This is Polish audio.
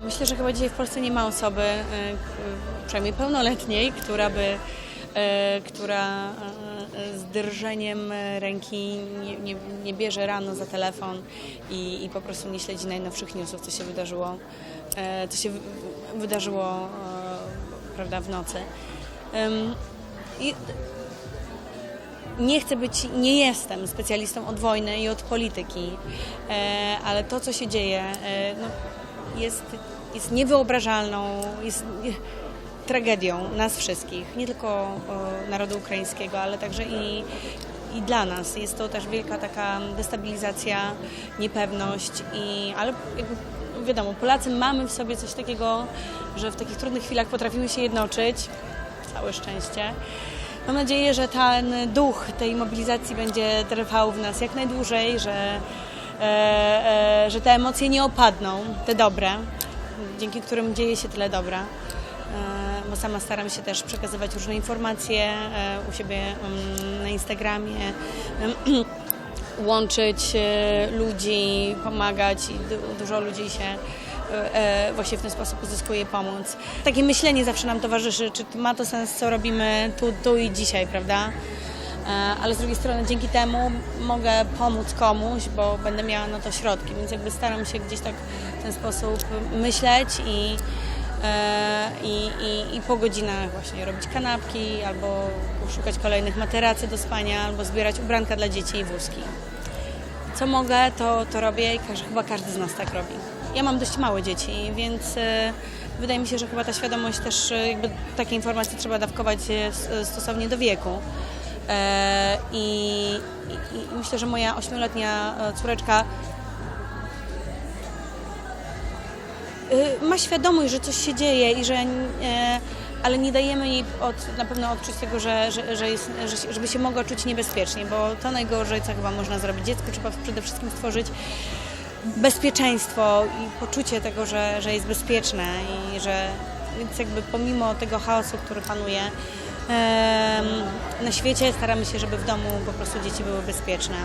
Myślę, że chyba dzisiaj w Polsce nie ma osoby, e, przynajmniej pełnoletniej, która by, e, która e, z drżeniem ręki nie, nie, nie bierze rano za telefon i, i po prostu nie śledzi najnowszych newsów, co się wydarzyło, co się wy- wydarzyło prawda, w nocy. I nie chcę być, nie jestem specjalistą od wojny i od polityki, ale to, co się dzieje, no, jest, jest niewyobrażalną, jest tragedią nas wszystkich, nie tylko o, narodu ukraińskiego, ale także i, i dla nas. Jest to też wielka taka destabilizacja, niepewność, i, ale wiadomo, Polacy mamy w sobie coś takiego, że w takich trudnych chwilach potrafimy się jednoczyć, całe szczęście. Mam nadzieję, że ten duch tej mobilizacji będzie trwał w nas jak najdłużej, że, e, e, że te emocje nie opadną, te dobre, dzięki którym dzieje się tyle dobra. E, bo sama staram się też przekazywać różne informacje e, u siebie mm, na Instagramie, łączyć e, ludzi, pomagać i du- dużo ludzi się e, e, właśnie w ten sposób uzyskuje pomoc. Takie myślenie zawsze nam towarzyszy, czy ma to sens, co robimy tu, tu i dzisiaj, prawda? E, Ale z drugiej strony dzięki temu mogę pomóc komuś, bo będę miała na to środki, więc jakby staram się gdzieś tak w ten sposób myśleć i, e, i, i, i po godzinach właśnie robić kanapki, albo szukać kolejnych materacy do spania, albo zbierać ubranka dla dzieci i wózki co mogę, to, to robię i każ, chyba każdy z nas tak robi. Ja mam dość małe dzieci, więc e, wydaje mi się, że chyba ta świadomość też, jakby takie informacje trzeba dawkować stosownie do wieku. E, i, i, I myślę, że moja ośmioletnia e, córeczka y, ma świadomość, że coś się dzieje i że e, ale nie dajemy jej od, na pewno odczuć tego, że, że, że jest, że, żeby się mogła czuć niebezpiecznie, bo to najgorzej, co chyba można zrobić. Dziecku, trzeba przede wszystkim stworzyć bezpieczeństwo i poczucie tego, że, że jest bezpieczne i że więc jakby pomimo tego chaosu, który panuje na świecie, staramy się, żeby w domu po prostu dzieci były bezpieczne.